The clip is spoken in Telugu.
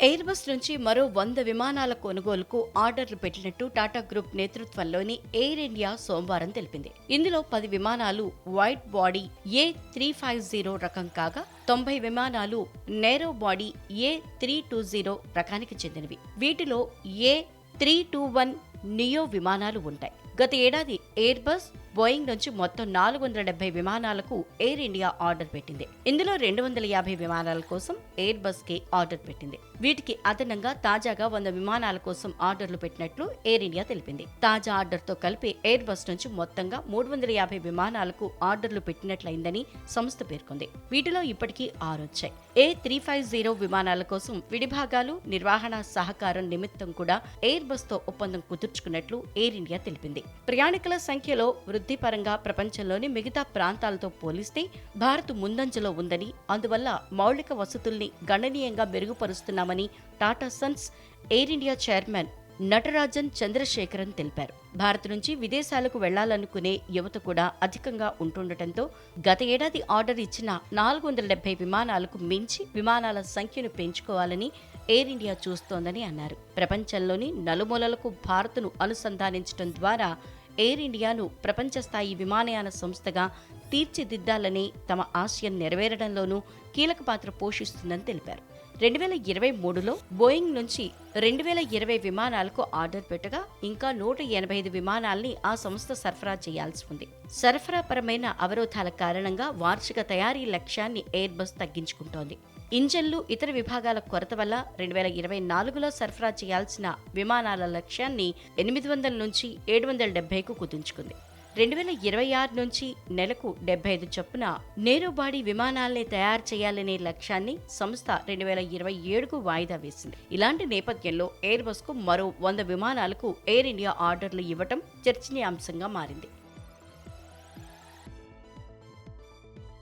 ఎయిర్బస్ నుంచి మరో వంద విమానాల కొనుగోలుకు ఆర్డర్లు పెట్టినట్టు టాటా గ్రూప్ నేతృత్వంలోని ఎయిర్ ఇండియా సోమవారం తెలిపింది. ఇందులో పది విమానాలు wide body A three five zero రకం కాగా తొంభై విమానాలు narrow body A three two zero రకానికి చెందినవి. వీటిలో A three two one neo విమానాలు ఉంటాయి. గత ఏడాది ఎయిర్ బస్ బోయింగ్ నుంచి మొత్తం నాలుగు వందల డెబ్బై విమానాలకు ఎయిర్ ఇండియా ఆర్డర్ పెట్టింది. ఇందులో రెండు వందల యాభై విమానాల కోసం ఎయిర్ బస్కి ఆర్డర్ పెట్టింది. వీటికి అదనంగా తాజాగా వంద విమానాల కోసం ఆర్డర్లు పెట్టినట్లు ఎయిర్ ఇండియా తెలిపింది. తాజా ఆర్డర్తో కలిపి ఎయిర్ బస్ నుంచి మొత్తంగా మూడు వందల యాభై విమానాలకు ఆర్డర్లు పెట్టినట్లయిందని సంస్థ పేర్కొంది. వీటిలో ఇప్పటికీ ఆరు వచ్చాయి. ఏ త్రీ ఫైవ్ జీరో విమానాల కోసం విడిభాగాలు నిర్వహణ సహకారం నిమిత్తం కూడా ఎయిర్ బస్తో ఒప్పందం కుదుర్చుకున్నట్లు ఎయిర్ ఇండియా తెలిపింది. ప్రయాణికుల సంఖ్యలో వృద్ధి పరంగా ప్రపంచంలోని మిగతా ప్రాంతాలతో పోలిస్తే భారత్ ముందంజలో ఉందని అందువల్ల మౌలిక వసతుల్ని గణనీయంగా మెరుగుపరుస్తున్నామని Tata Sons Air India chairman Natarajan Chandrasekaran తెలిపారు. భారత్ నుంచి విదేశాలకు వెళ్ళాలనుకునే యువత కూడా అధికంగా ఉంటుండటంతో గత ఏడాది ఆర్డర్ ఇచ్చిన నాలుగు వందల డెబ్బై విమానాలకు మించి విమానాల సంఖ్యను పెంచుకోవాలని ఎయిర్ ఇండియా చూస్తోందని అన్నారు. ప్రపంచంలోని నలుమూలలకు భారత్ను అనుసంధానించడం ద్వారా ఎయిర్ ఇండియాను ప్రపంచ స్థాయి విమానయాన సంస్థగా తీర్చిదిద్దాలని తమ ఆశయం నెరవేరడంలోనూ కీలక పాత్ర పోషిస్తుందని తెలిపారు. రెండు వేల ఇరవై మూడులో బోయింగ్ నుంచి రెండు వేల ఇరవై విమానాలకు ఆర్డర్ పెట్టగా ఇంకా నూట ఎనభై ఐదు విమానాల్ని ఆ సంస్థ సరఫరా చేయాల్సి ఉంది. సరఫరా పరమైన అవరోధాల కారణంగా వార్షిక తయారీ లక్ష్యాన్ని ఎయిర్ బస్ తగ్గించుకుంటోంది. ఇంజన్లు ఇతర విభాగాల కొరత వల్ల రెండు వేల ఇరవై నాలుగులో సరఫరా చేయాల్సిన విమానాల లక్ష్యాన్ని ఎనిమిది వందల నుంచి ఏడు వందల డెబ్బైకు కుదించుకుంది. రెండు వేల ఇరవై ఆరు నుంచి నెలకు డెబ్బై ఐదు చొప్పున నేరుబాడి విమానాల్ని తయారు చేయాలనే లక్ష్యాన్ని సంస్థ రెండు వేల ఇరవై ఏడుకు వాయిదా వేసింది. ఇలాంటి నేపథ్యంలో ఎయిర్ బస్కు మరో వంద విమానాలకు ఎయిర్ ఇండియా ఆర్డర్లు ఇవ్వటం చర్చనీయాంశంగా మారింది.